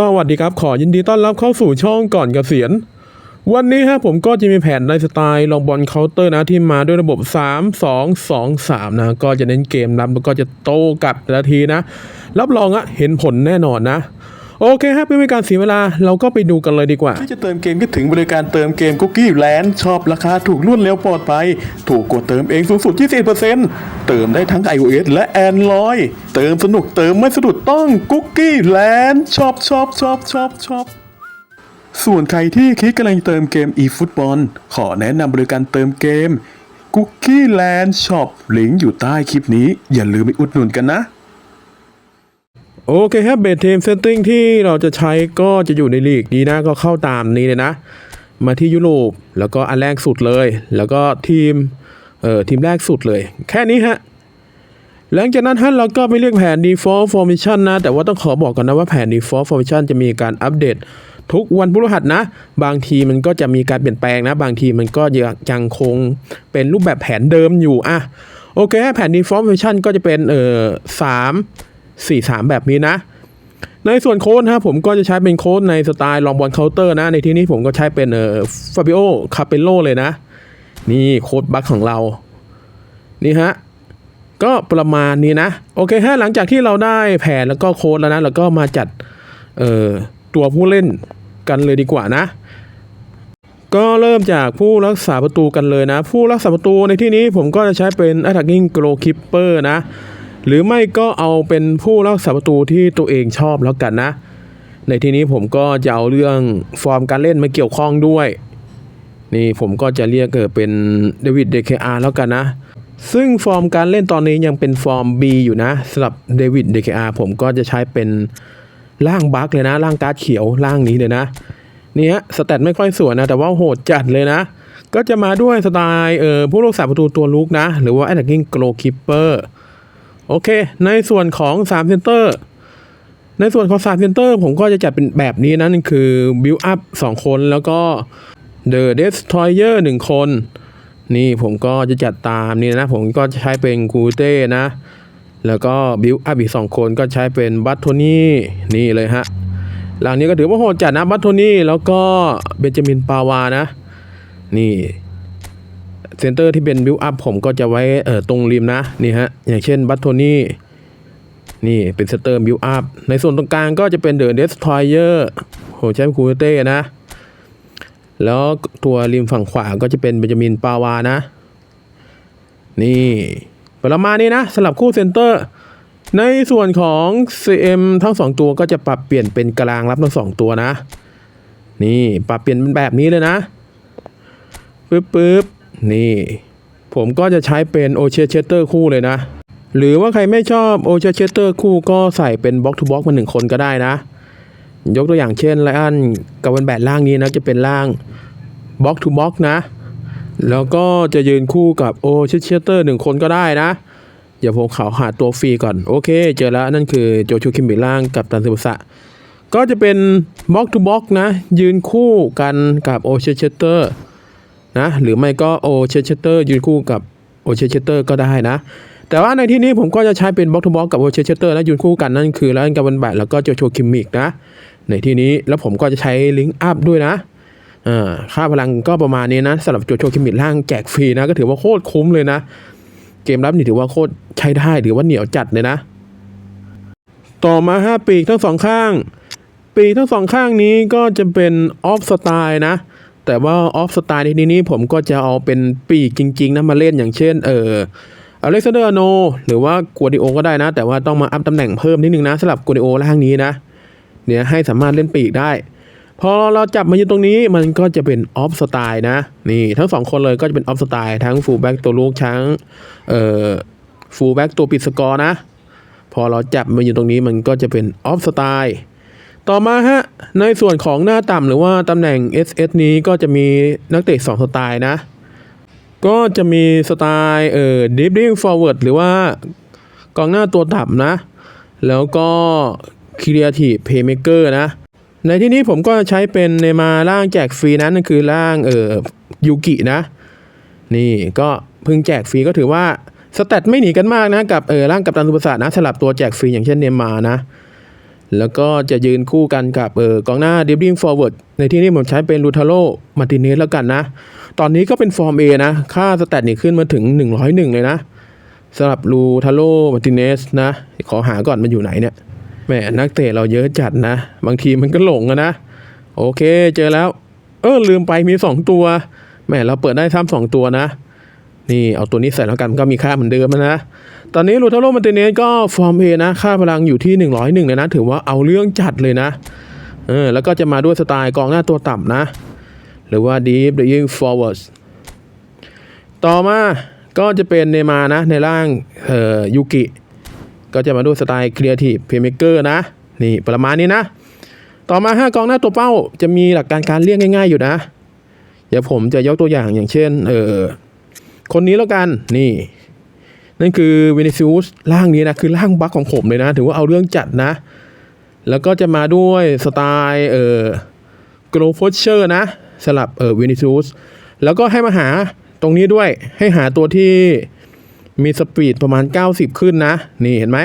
สวัสดีครับ ขอยินดีต้อนรับเข้าสู่ช่องก่อนเกษียณ วันนี้ฮะผมก็จะมีแผนในสไตล์ลองบอลเคาน์เตอร์นะที่มาด้วยระบบ 3 2 2 3 นะ ก็จะเน้นเกมรับแล้วก็จะโต้กลับแต่ละทีนะ รับรองอะเห็นผลแน่นอนนะ โอเคฮะไม่เป็นการเสียเวลาเราก็ไปดูกันเลยดีกว่าที่จะเติมเกมก็ถึงบริการเติมเกมคุกกี้แลนด์ชอบราคาถูกรวดเร็วปลอดภัย ถูกกดเติมเองสูงสุด 20%เติมได้ทั้ง iOS และ Android เติมสนุกเติมไม่สะดุดต้องคุกกี้แลนด์ชอบชอบชอบชอบชอบส่วนใครที่คิดกำลังเติมเกม eFootball ขอแนะนำบริการเติมเกม Cookie Land Shop ลิงก์อยู่ใต้คลิปนี้ อย่าลืมไปอุดหนุนกันนะ โอเคครับเบสเทมเซตติ้งที่เราจะใช้ก็จะอยู่ในลีกนี้นะก็เข้าตามนี้เลยนะ มาที่ยุโรปแล้วก็อันแรกสุดเลย แล้วก็ทีมเอ่อทีมแรกสุดเลย แค่นี้ฮะหลังจากนั้นฮะเราก็ไปเรียกแผน default formation นะ แต่ว่าต้องขอบอกก่อนนะว่าแผน default formation จะมีการอัปเดตทุกวันพฤหัสนะ บางทีมันก็จะมีการเปลี่ยนแปลงนะ บางทีมันก็ยังคงเป็นรูปแบบแผนเดิมอยู่อะโอเคแผน default formation ก็จะเป็นเอ่อสาม สี่สามแบบนี้นะ ในส่วนโค้ดนะครับผมก็จะใช้เป็นโค้ดในสไตล์ลองบอลเคาน์เตอร์นะ ในที่นี้ผมก็ใช้เป็นเอ่อฟาบิโอคาเปโลเลยนะ นี่โค้ดบัคของเรา นี่ฮะก็ประมาณนี้นะ โอเคฮะหลังจากที่เราได้แผนแล้วก็โค้ดแล้วนะเราก็มาจัดเอ่อตัวผู้เล่นกันเลยดีกว่านะ ก็เริ่มจากผู้รักษาประตูกันเลยนะ ผู้รักษาประตูในที่นี้ผมก็จะใช้เป็น attacking goalkeeper นะ หรือไม่ก็เอาเป็นผู้รักษาประตูที่ตัวเองชอบแล้วกันนะ ในที่นี้ผมก็จะเอาเรื่องฟอร์มการเล่นมาเกี่ยวข้องด้วย นี่ผมก็จะเรียกเกิดเป็นเดวิดเดคอาร์แล้วกันนะ ซึ่งฟอร์มการเล่นตอนนี้ยังเป็นฟอร์ม B อยู่นะสำหรับเดวิดเดคอาร์ผมก็จะใช้เป็นร่างบัคเลยนะร่างการ์ดเขียวร่างนี้เลยนะนี่ฮะสแตทไม่ค่อยสวยนะ แต่ว่าโหดจัดเลยนะ ก็จะมาด้วยสไตล์เออผู้รักษาประตูตัวลุกนะ หรือว่า attacking goalkeeper โอเคในส่วนของ3เซนเตอร์ในส่วนของ3เซนเตอร์ผมก็จะจัดเป็นแบบนี้นะนั่นคือ build up 2 คนแล้วก็ the destroyer 1 คน นี่ผมก็จะจัดตามนี่นะ ผมก็จะใช้เป็นกูเต้นะ แล้วก็ build up อีก 2 คนก็ใช้เป็นบัตโทนี่นี่เลยฮะ หลังนี้ก็ถือว่าโหดจัดนะบัตโทนี่แล้วก็เบนจามินปาวานะ นี่ เซนเตอร์ที่เป็นบิวอัพผมก็จะไว้เอ่อตรงริมนะนี่ฮะอย่างเช่นบัตโทนี่นี่เป็นเซนเตอร์บิวอัพในส่วนตรงกลางก็จะเป็นเดอะเดสทอยเออร์โหแชมป์คูเต้นะ แล้วตัวริมฝั่งขวาก็จะเป็นเบนจามินปาวานะ นี่ประมาณนี้นะสลับคู่เซนเตอร์ ในส่วนของ CM ทั้งสองตัวก็จะปรับเปลี่ยนเป็นกลางรับทั้งสองตัวนะ นี่ปรับเปลี่ยนเป็นแบบนี้เลยนะปึ๊บปึ๊บ นี่ ผมก็จะใช้เป็นโอเชียเชเตอร์คู่เลยนะ หรือว่าใครไม่ชอบโอเชียเชเตอร์คู่ก็ใส่เป็นบล็อกทูบล็อกมาหนึ่งคนก็ได้นะ ยกตัวอย่างเช่นไลอันกับวันแบดล่างนี้นะจะเป็นล่างบล็อกทูบล็อกนะ แล้วก็จะยืนคู่กับโอเชียเชเตอร์หนึ่งคนก็ได้นะเดี๋ยวผมเขาหาตัวฟรีก่อน โอเค เจอแล้วนั่นคือโจชูคิมบิล่างกับตันซิบุสะก็จะเป็นบล็อกทูบล็อกนะ ยืนคู่กันกับโอเชียเชเตอร์ นะหรือไม่ก็โอเชเชเตอร์ยืนคู่กับโอเชเชเตอร์ก็ได้นะ แต่ว่าในที่นี้ผมก็จะใช้เป็นบล็อกทูบล็อกกับโอเชเชเตอร์แล้วยืนคู่กันนั่นคือแล้วกับวันแบทแล้วก็โจโชคิมมิกนะ ในที่นี้แล้วผมก็จะใช้ลิงก์อัพด้วยนะค่าพลังก็ประมาณนี้นะสำหรับโจโชคิมมิล่างแจกฟรีนะ ก็ถือว่าโคตรคุ้มเลยนะ เกมรับนี่ถือว่าโคตรใช้ได้ถือว่าเหนียวจัดเลยนะ ต่อมาห้าปีกทั้งสองข้าง ปีกทั้งสองข้างนี้ก็จะเป็นออฟสไตล์นะ แต่ว่าออฟสไตล์ในที่นี้ผมก็จะเอาเป็นปีกจริง ๆนะมาเล่นอย่างเช่น เอออเล็กซานเดอร์โน หรือว่ากัวดิโอก็ได้นะ แต่ว่าต้องมาอัพตำแหน่งเพิ่มนิดนึงนะสำหรับกัวดิโอล่างนี้นะ เนี่ยให้สามารถเล่นปีกได้ พอเราจับมาอยู่ตรงนี้มันก็จะเป็นออฟสไตล์นะ นี่ทั้งสองคนเลยก็จะเป็นออฟสไตล์ทั้งฟูลแบ็กตัวลูกทั้งเอ่อฟูลแบ็กตัวปิดสกอร์นะ พอเราจับมาอยู่ตรงนี้มันก็จะเป็นออฟสไตล์ ต่อมาฮะ ในส่วนของหน้าต่ำหรือว่าตำแหน่ง SS นี้ก็จะมีนักเตะ2สไตล์นะ ก็จะมีสไตล์เอ่อ dribbling forward หรือว่ากองหน้าตัวต่ำนะ แล้วก็ creative playmaker นะ ในที่นี้ผมก็ใช้เป็นเนมาร่างแจกฟรีนั้นคือร่างเอ่อยูกินะ นี่ก็เพิ่งแจกฟรีก็ถือว่าสแตทไม่หนีกันมากนะ กับเออร่างกับตันสุภาษานะสลับตัวแจกฟรีอย่างเช่นเนมานะ แล้วก็จะยืนคู่กันกับเออกองหน้าดิบลิงฟอร์เวิร์ดในที่นี้ผมใช้เป็นลูทาโรมาติเนสแล้วกันนะ ตอนนี้ก็เป็นฟอร์ม A นะ ค่าสแตทนี่ขึ้นมาถึง 101 เลยนะสำหรับลูทาโรมาติเนสนะ ขอหาก่อนมันอยู่ไหนเนี่ยแหมนักเตะเราเยอะจัดนะ บางทีมันก็หลงนะ โอเคเจอแล้ว เออลืมไปมี 2 ตัวแหมเราเปิดได้ซ้ำสองตัวนะ นี่เอาตัวนี้ใส่แล้วกันก็มีค่าเหมือนเดิมนะ ตอนนี้ลูทาโรมาติเนสก็ฟอร์ม A นะ ค่าพลังอยู่ที่ 101เลยนะ ถือว่าเอาเรื่องจัดเลยนะ เออ แล้วก็จะมาด้วยสไตล์กองหน้าตัวต่ำนะ หรือว่า deep lying forwards ต่อมาก็จะเป็นเนมานะ ในร่างเอ่อยูกิ ก็จะมาด้วยสไตล์ creative playmaker นะ นี่ประมาณนี้นะ ต่อมาห้ากองหน้าตัวเป้า จะมีหลักการการเรียกง่าย ๆ อยู่นะ เดี๋ยวผมจะยกตัวอย่างอย่างเช่น เออ คนนี้แล้วกันนี่ นั่นคือวินิซิอุสร่างนี้นะ คือร่างบัคของผมเลยนะ ถือว่าเอาเรื่องจัดนะ แล้วก็จะมาด้วยสไตล์เอ่อโกลฟเชอร์นะ สลับเอ่อวินิซิอุสแล้วก็ให้มาหาตรงนี้ด้วยให้หาตัวที่มีสปีดประมาณ 90 ขึ้นนะ นี่เห็นไหม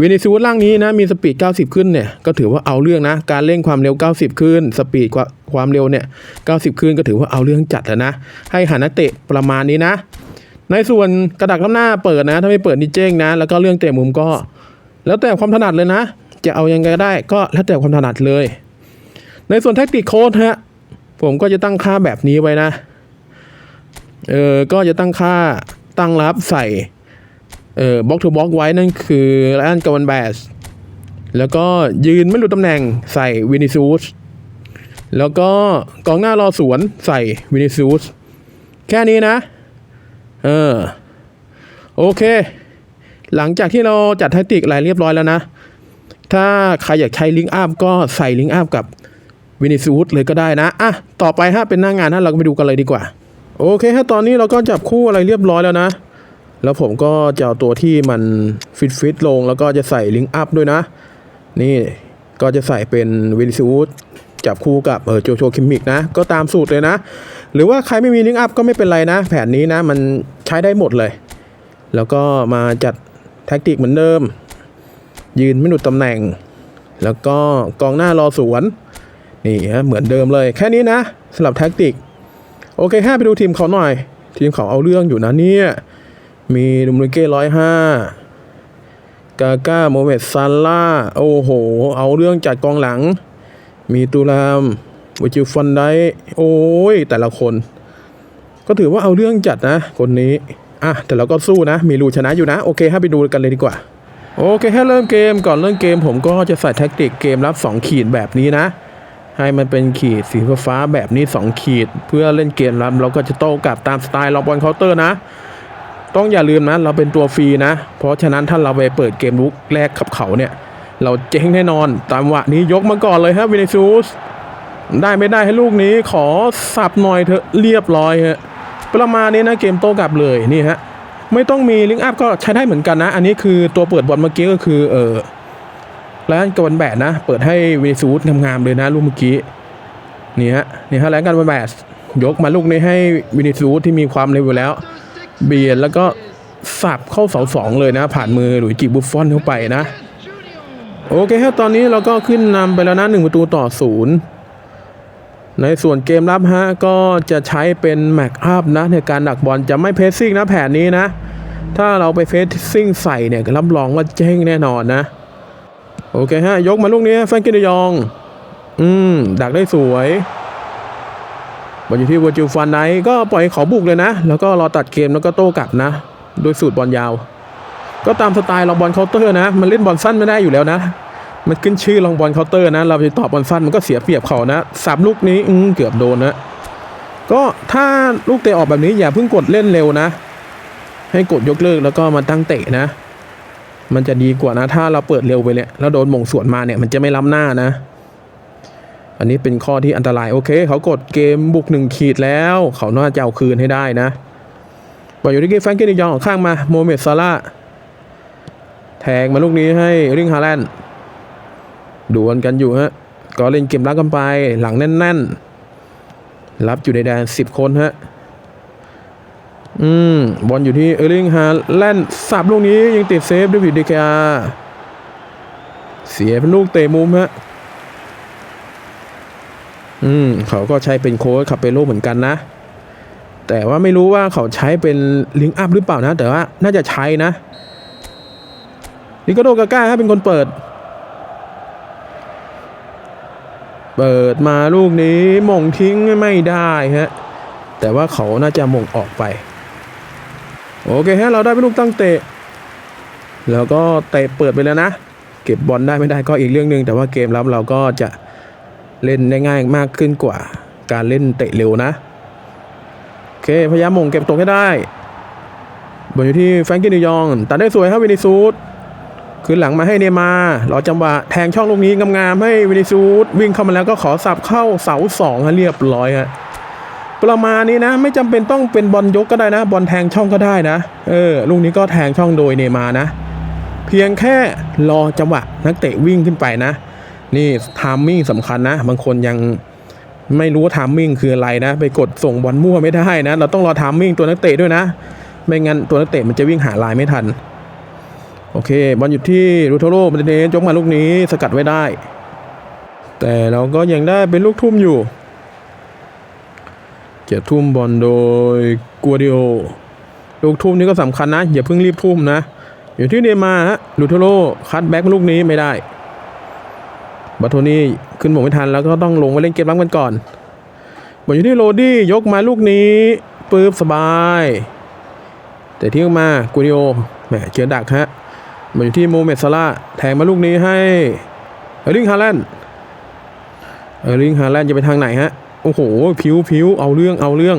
วินิซิอุสร่างนี้นะมีสปีด 90 ขึ้นเนี่ยก็ถือว่าเอาเรื่องนะ การเร่งความเร็ว 90 ขึ้น สปีดความเร็วเนี่ย 90 ขึ้นก็ถือว่าเอาเรื่องจัดแล้วนะ ให้หานักเตะประมาณนี้นะ ในส่วนกระดักล้ำหน้าเปิดนะ ถ้าไม่เปิดนี่เจ้งนะ แล้วก็เรื่องเตะมุมก็ แล้วแต่ความถนัดเลยนะ จะเอายังไงก็ได้ก็แล้วแต่ความถนัดเลย ในส่วนแท็กติกโค้ดฮะผมก็จะตั้งค่าแบบนี้ไว้นะเออก็จะตั้งค่าตั้งรับใส่ เออบล็อกทูบล็อกไว้นั่นคือแลนกาวันแบสแล้วก็ยืนไม่รู้ตำแหน่งใส่วินิซูสแล้วก็กองหน้ารอสวนใส่วินิซูสแค่นี้นะ เออ โอเค หลังจากที่เราจัดแทคติกอะไรเรียบร้อยแล้วนะ ถ้าใครอยากใช้ลิงก์อัพก็ใส่ลิงก์อัพกับวินิซูดเลยก็ได้นะ อะ ต่อไปฮะเป็นหน้างานฮะเราก็ไปดูกันเลยดีกว่า โอเคฮะตอนนี้เราก็จับคู่อะไรเรียบร้อยแล้วนะ แล้วผมก็จะเอาตัวที่มันฟิตฟิตลง แล้วก็จะใส่ลิงก์อัพด้วยนะ นี่ก็จะใส่เป็นวินิซูดจับคู่กับเออโจโชคิมมิกนะ ก็ตามสูตรเลยนะ หรือว่าใครไม่มีลิงก์อัพก็ไม่เป็นไรนะ แผนนี้นะมันใช้ได้หมดเลย แล้วก็มาจัดแท็กติกเหมือนเดิม ยืนไม่หลุดตำแหน่ง แล้วก็กองหน้ารอสวน นี่ฮะเหมือนเดิมเลย แค่นี้นะสำหรับแท็กติก โอเคห้าไปดูทีมเขาหน่อย ทีมเขาเอาเรื่องอยู่นะเนี่ย มีดุมริเก้ร้อยห้ากาก้าโมเมดซาร่า โอ้โห เอาเรื่องจัดกองหลัง มีตูรามวิจิฟันไดโอ้ย แต่ละคน ก็ถือว่าเอาเรื่องจัดนะ คนนี้ อะ แต่เราก็สู้นะ มีรูชนะอยู่นะ โอเคให้ไปดูกันเลยดีกว่า โอเคให้เริ่มเกม ก่อนเริ่มเกม ผมก็จะใส่แท็กติกเกมรับ 2 ขีดแบบนี้นะ ให้มันเป็นขีดสีฟ้าแบบนี้ 2 ขีด เพื่อเล่นเกมรับ เราก็จะโต้กลับตามสไตล์เราบอลเคาน์เตอร์นะ ต้องอย่าลืมนะเราเป็นตัวฟรีนะ เพราะฉะนั้นถ้าเราไปเปิดเกมลุกแรกขับเขาเนี่ย เราเจ๊งแน่นอนตามวะนี้ยกมาก่อนเลยฮะวินิซูสได้ไม่ได้ให้ลูกนี้ขอสับหน่อยเถอะเรียบร้อยฮะประมาณนี้นะเกมโต้กลับเลยนี่ฮะไม่ต้องมีลิงก์อัพก็ใช้ได้เหมือนกันนะ อันนี้คือตัวเปิดบอลเมื่อกี้ก็คือเออแลนกันวันแบดนะ เปิดให้วินิซูสงามๆเลยนะลูกเมื่อกี้นี่ฮะนี่ฮะแลนกันวันแบดยกมาลูกนี้ให้วินิซูสที่มีความเร็วอยู่แล้ว เบียดแล้วก็สับเข้าเสาสองเลยนะ ผ่านมือหลุยส์กิบุฟฟอนเข้าไปนะ โอเคครับตอนนี้เราก็ขึ้นนำไปแล้วนะหนึ่งประตูต่อศูนย์ในส่วนเกมรับฮะก็จะใช้เป็นแม็กอัพนะ ในการดักบอลจะไม่เพสซิ่งนะแผนนี้นะ ถ้าเราไปเพสซิ่งใส่เนี่ยรับรองว่าเจ๊งแน่นอนนะ โอเคฮะ ยกมาลูกนี้แฟรงกินยอง อืม ดักได้สวย บอลอยู่ที่วอร์จิลฟันไนก็ปล่อยเขาบุกเลยนะ แล้วก็รอตัดเกมแล้วก็โต้กลับนะ โดยสูตรบอลยาว ก็ตามสไตล์ลองบอลเคาน์เตอร์นะ มันเล่นบอลสั้นไม่ได้อยู่แล้วนะ มันขึ้นชื่อลองบอลเคาน์เตอร์นะ เราไปตอบบอลสั้นมันก็เสียเปรียบเขานะสามลูกนี้อืเกือบโดนนะก็ถ้าลูกเตะออกแบบนี้อย่าเพิ่งกดเล่นเร็วนะ ให้กดยกเลิกแล้วก็มาตั้งเตะนะ มันจะดีกว่านะ ถ้าเราเปิดเร็วไปเนี่ยแล้วโดนหมงสวนมาเนี่ยมันจะไม่ล้ำหน้านะ อันนี้เป็นข้อที่อันตรายโอเค เขากดเกมบุกหนึ่งขีดแล้ว เขาน่าจะเอาคืนให้ได้นะบอลอยู่ที่เกมแฟรงกินยองข้างมาโมเมดซาร่าแทงมาลูกนี้ให้ริงฮาแลนด์ดวลกันอยู่ฮะก็เล่นเกมรับกันไปหลังแน่นๆ รับอยู่ในแดนสิบคนฮะอืมบอลอยู่ที่เออร์ลิงฮาแลนด์สับลูกนี้ยังติดเซฟด้วยวิดเดกาเสียเป็นลูกเตะมุมฮะ อืมเขาก็ใช้เป็นโค้ชคาเปโลเหมือนกันนะ แต่ว่าไม่รู้ว่าเขาใช้เป็นลิงก์อัพหรือเปล่านะ แต่ว่าน่าจะใช้นะลิโกโดกาก้าฮะเป็นคนเปิด เปิดมาลูกนี้มงทิ้งไม่ได้ฮะ แต่ว่าเขาน่าจะมงออกไป โอเคฮะ เราได้เป็นลูกตั้งเตะ แล้วก็เตะเปิดไปแล้วนะ เก็บบอลได้ไม่ได้ก็อีกเรื่องหนึ่งแต่ว่าเกมรับเราก็จะ เล่นได้ง่ายมากขึ้นกว่า การเล่นเตะเร็วนะโอเคพยายามมงเก็บตกให้ได้บอลอยู่ที่แฟรงกี้ดิยองตัดได้สวยครับวินิซูสขึ้นหลังมาให้เนมารอจังหวะแทงช่องลูกนี้งามๆให้วินิซูสวิ่งเข้ามาแล้วก็ขอสับเข้าเสาสองฮะเรียบร้อยฮะประมาณนี้นะ ไม่จำเป็นต้องเป็นบอลยกก็ได้นะ บอลแทงช่องก็ได้นะ เออลูกนี้ก็แทงช่องโดยเนมานะ เพียงแค่รอจังหวะนักเตะวิ่งขึ้นไปนะ นี่ทามมิ่งสำคัญนะ บางคนยังไม่รู้ว่าทามมิ่งคืออะไรนะ ไปกดส่งบอลมั่วไม่ได้นะ เราต้องรอทามมิ่งตัวนักเตะด้วยนะ ไม่งั้นตัวนักเตะมันจะวิ่งหาลายไม่ทัน โอเค บอลอยู่ที่รูโทโรมันเนสยกมาลูกนี้สกัดไว้ได้ แต่เราก็ยังได้เป็นลูกทุ่มอยู่จะทุ่มบอลโดยกัวดิโอลูกทุ่มนี้ก็สำคัญนะ อย่าเพิ่งรีบทุ่มนะ อยู่ที่เนมาฮะลูโทโรคัดแบ็กลูกนี้ไม่ได้ บาโทนี่ขึ้นหมงไม่ทันแล้วก็ต้องลงมาเล่นเกมรับกันก่อนบอลอยู่ที่โรดี้ยกมาลูกนี้ปื๊บสบาย แต่ทิ้งออกมากูดิโอแหมเจอดักฮะบอลอยู่ที่โมเมดซาร่าแทงมาลูกนี้ให้เออร์ลิงฮาแลนด์เออร์ลิงฮาแลนด์จะไปทางไหนฮะโอ้โหผิวผิวเอาเรื่องเอาเรื่อง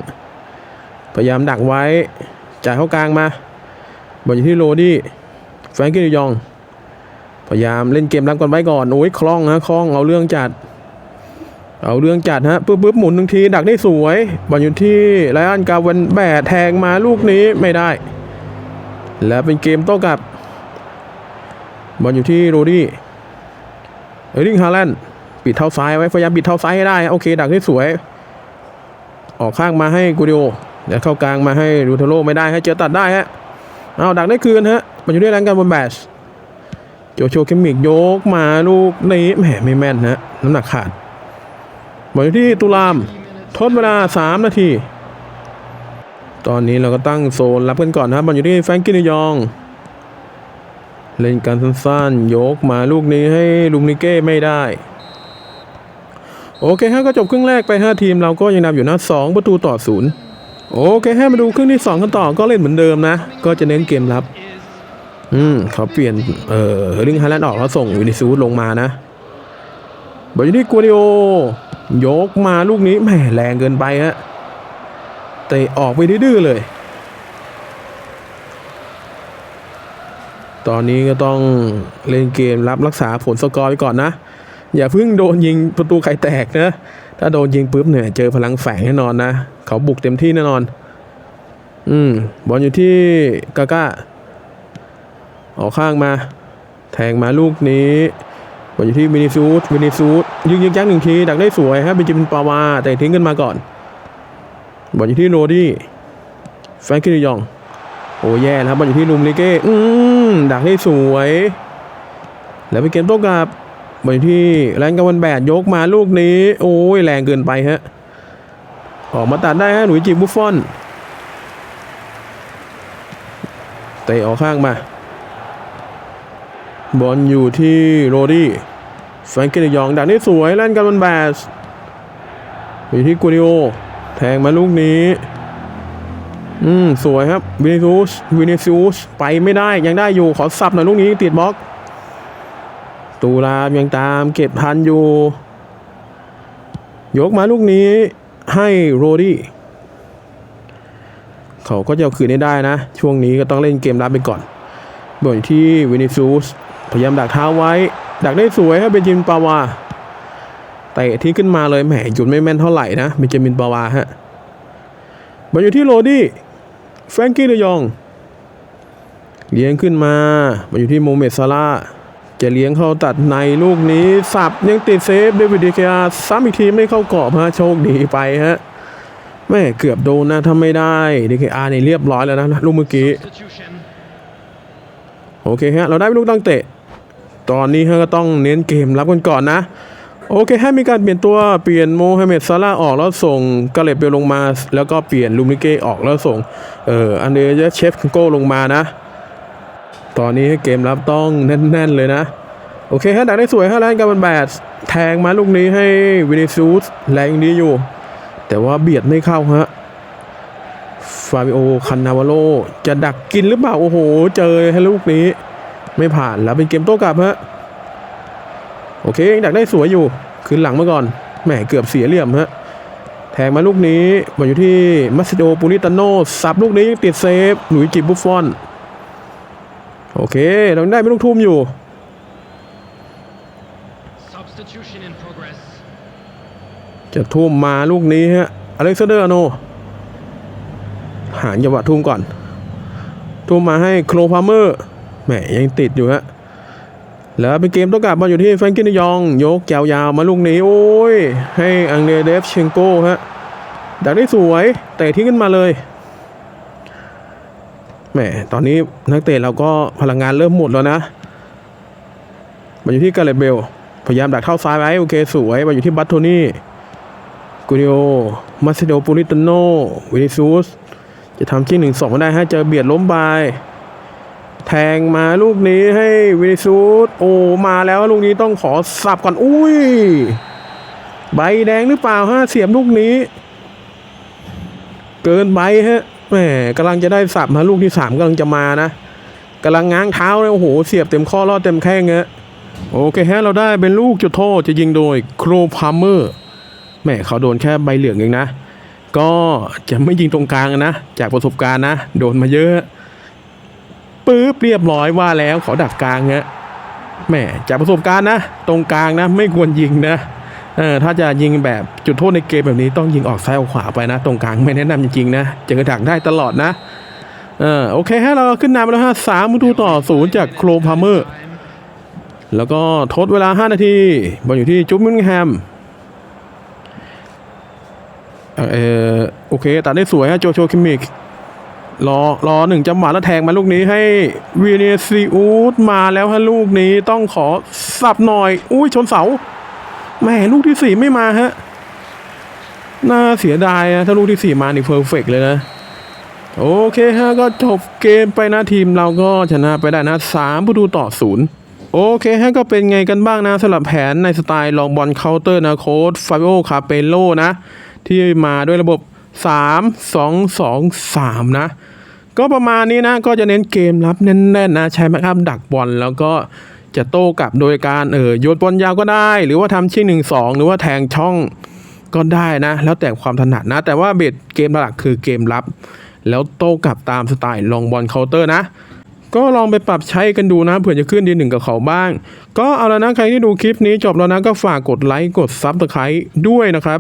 พยายามดักไว้จ่ายเข้ากลางมาบอลอยู่ที่โรดี้แฟรงกี้ดิยอง พยายามเล่นเกมรับกันไว้ก่อนโอ้ยคล่องฮะคล่องเอาเรื่องจัด เอาเรื่องจัดฮะปึ๊บปึ๊บหมุนหนึ่งทีดักได้สวยบอลอยู่ที่ไลออนกาวันแบดแทงมาลูกนี้ไม่ได้ แล้วเป็นเกมโต้กลับบอลอยู่ที่โรดี้เอริงฮาแลนด์ปิดเท้าซ้ายไว้พยายามปิดเท้าซ้ายให้ได้โอเค ดักได้สวย ออกข้างมาให้กูดิโอเดี๋ยวเข้ากลางมาให้รูเทโรไม่ได้ให้เจอตัดได้ฮะเอาดักได้คืนฮะมันอยู่ด้วยแรงกันบนแบช โจโชเคมิกยกมาลูกนี้แหมไม่แม่นฮะน้ำหนักขาดบอลอยู่ที่ตุลามทดเวลา 3 นาที ตอนนี้เราก็ตั้งโซนรับกันก่อนนะครับบอลอยู่ที่แฟรงกี้นิยอง เล่นการสั้นๆ ยกมาลูกนี้ให้ลุมนิเก้ไม่ได้ โอเคฮะก็จบครึ่งแรกไป 5 ทีมเราก็ยังนำอยู่นะ2ประตูต่อศูนย์โอเคฮะมาดูครึ่งที่ 2 กันต่อก็เล่นเหมือนเดิมนะ ก็จะเน้นเกมรับ อืมเขาเปลี่ยน เอ่อลิงฮาแลนด์ออกแล้วส่งวินิซูสลงมานะบอลอยู่ที่กัวดิโอยกมาลูกนี้แหมแรงเกินไปฮะเตะออกไปดื้อเลย ตอนนี้ก็ต้องเล่นเกมรับรักษาผลสกอร์ไว้ก่อนนะ อย่าเพิ่งโดนยิงประตูไข่แตกนะ ถ้าโดนยิงปุ๊บเนี่ยเจอพลังแฝงแน่นอนนะ เขาบุกเต็มที่แน่นอน อืมบอลอยู่ที่กาก้า ออกข้างมา แทงมาลูกนี้บอลอยู่ที่วินิซูสวินิซูสยิงยิงยักหนึ่งทีดักได้สวยครับเป็นจิมินปาวาแต่ทิ้งขึ้นมาก่อนบอลอยู่ที่โรดี้แฟรงกี้ดิยอง โอ้แย่แล้วครับบอลอยู่ที่ลุมลิเก้อืมดักได้สวย แล้วไปเกมโต้กับบอลอยู่ที่แรงกำวันแบดยกมาลูกนี้ โอ้ยแรงเกินไปฮะออกมาตัดได้ฮะหนุ่ยจีบุฟฟอนเตะออกข้างมา บอลอยู่ที่โรดี้แฟรงกี้ดิยองดักได้สวยแล่นกันบนแบสอยู่ที่กูริโอ แทงมาลูกนี้ อืม สวยครับวินิซูสวินิซูสไปไม่ได้ยังได้อยู่ขอสับหน่อยลูกนี้ติดบล็อก ตูรามยังตามเก็บทันอยู่ ยกมาลูกนี้ให้โรดี้เขาก็จะเอาคืนให้ได้นะ ช่วงนี้ก็ต้องเล่นเกมรับไปก่อนบอลอยู่ที่วินิซูส พยายามดักเท้าไว้ ดักได้สวยครับเบนจามินปาวาเตะที่ขึ้นมาเลยแหมหยุดไม่แม่นเท่าไหร่นะเบนจามินปาวาฮะบอลอยู่ที่โรดี้แฟรงกี้เดยองเลี้ยงขึ้นมาบอลอยู่ที่โมเมดซาร่าจะเลี้ยงเข้าตัดในลูกนี้ สับยังติดเซฟเดวิดเดเคียซ้ำอีกทีไม่เข้ากรอบฮะโชคดีไปฮะแม่เกือบโดนนะถ้าไม่ได้ดีเคอาร์นี่เรียบร้อยแล้วนะลูกเมื่อกี้ โอเคฮะ เราได้ลูกตั้งเตะ ตอนนี้ฮะก็ต้องเน้นเกมรับกันก่อนนะ โอเคให้มีการเปลี่ยนตัวเปลี่ยนโมฮัมเหม็ดซาร่าออกแล้วส่งกาเลตเบลลงมา แล้วก็เปลี่ยนลูมิเกออกแล้วส่งเอ่ออันเดอร์เชฟโก้ลงมานะ ตอนนี้เกมรับต้องแน่น ๆ เลยนะ โอเคฮะดักได้สวยฮะแลนกับมันแบดแทงมาลูกนี้ให้วินิซูสแรงดีอยู่ แต่ว่าเบียดไม่เข้าฮะฟาบิโอคันนาวาโลจะดักกินหรือเปล่า โอ้โห เจอให้ลูกนี้ ไม่ผ่านแล้วเป็นเกมโต้กลับฮะโอเคยังดักได้สวยอยู่ขึ้นหลังมาก่อนแหมเกือบเสียเหลี่ยมฮะแทงมาลูกนี้มาอยู่ที่มัสซิโดปูริตาโนสับลูกนี้ยังติดเซฟหลุยส์จิบุฟฟอน โอเคเราได้ไม่ลูกทุ่มอยู่ Substitution in progress. จะทุ่มมาลูกนี้ฮะอเล็กซานเดอร์อาโนหาจังหวะทุ่มก่อน ทุ่มมาให้โคลพาเมอร์ แหมยังติดอยู่ฮะแล้วเป็นเกมต้องกลับมาอยู่ที่แฟรงกินยองยกยาวๆมาลูกนี้โอ้ย ให้อังเดเดฟเชงโก้ฮะดักได้สวยเตะทิ้งขึ้นมาเลยแหมตอนนี้นักเตะเราก็พลังงานเริ่มหมดแล้วนะมาอยู่ที่กาเลเบลพยายามดักเข้าซ้ายไว้โอเคสวยมาอยู่ที่บัตโทนี่กูริโอมาซิโดปูริตโนวินิซูสจะทำที่หนึ่งสองได้ฮะเจอเบียดล้มไป แทงมาลูกนี้ให้วินิซูสโอ้มาแล้วลูกนี้ต้องขอสับก่อนอุ้ย ใบแดงหรือเปล่าฮะเสียบลูกนี้ เกินไปฮะแหมกำลังจะได้สับมาลูกที่สามกำลังจะมานะกำลังง้างเท้าเลยโอ้โหเสียบเต็มข้อรอดเต็มแข้งเงี้ยโอเคฮะเราได้เป็นลูกจุดโทษจะยิงโดยโครพาร์เมอร์แหม่เขาโดนแค่ใบเหลืองเองนะ ก็จะไม่ยิงตรงกลางนะ จากประสบการณ์นะ โดนมาเยอะ ปึ๊บเรียบร้อยว่าแล้วขอดักกลางฮะแหม่จากประสบการณ์นะ ตรงกลางนะ ไม่ควรยิงนะเออถ้าจะยิงแบบจุดโทษในเกมแบบนี้ต้องยิงออกซ้ายออกขวาไปนะ ตรงกลางไม่แนะนำจริงๆนะจะกระดักได้ตลอดนะเออโอเคฮะเราขึ้นนำไปแล้วฮะสามประตูต่อศูนย์จากโครพาร์เมอร์ แล้วก็ทดเวลา 5 นาทีบอลอยู่ที่จุ๊บมิงแฮมเออโอเคตัดได้สวยฮะโจโชคิมิก รอรอหนึ่งจังหวะแล้วแทงมาลูกนี้ให้วีเนซิอูสมาแล้วฮะลูกนี้ต้องขอสับหน่อย อุ้ยชนเสาแหม่ลูกที่สี่ไม่มาฮะ น่าเสียดายนะถ้าลูกที่สี่มานี่เพอร์เฟกเลยนะ โอเคฮะก็จบเกมไปนะทีมเราก็ชนะไปได้นะสามประตูต่อศูนย์โอเคฮะก็เป็นไงกันบ้างนะสำหรับแผนในสไตล์ลองบอลเคาน์เตอร์นะโค้ดฟาโอคาเปโลนะ ที่มาด้วยระบบ 3 2 2 3 นะ ก็ประมาณนี้นะก็จะเน้นเกมรับแน่นๆนะใช้แม็กอัพดักบอลแล้วก็จะโต้กลับโดยการเออโยนบอลยาวก็ได้ หรือว่าทำชิ่งหนึ่งสองหรือว่าแทงช่องก็ได้นะ แล้วแต่ความถนัดนะ แต่ว่าเบ็ดเกมหลักคือเกมรับ แล้วโต้กลับตามสไตล์ลองบอลเคาน์เตอร์นะ ก็ลองไปปรับใช้กันดูนะเผื่อจะขึ้นดีหนึ่งกับเขาบ้าง ก็เอาแล้วนะใครที่ดูคลิปนี้จบแล้วนะก็ฝากกดไลค์กดซับสไครต์ด้วยนะครับ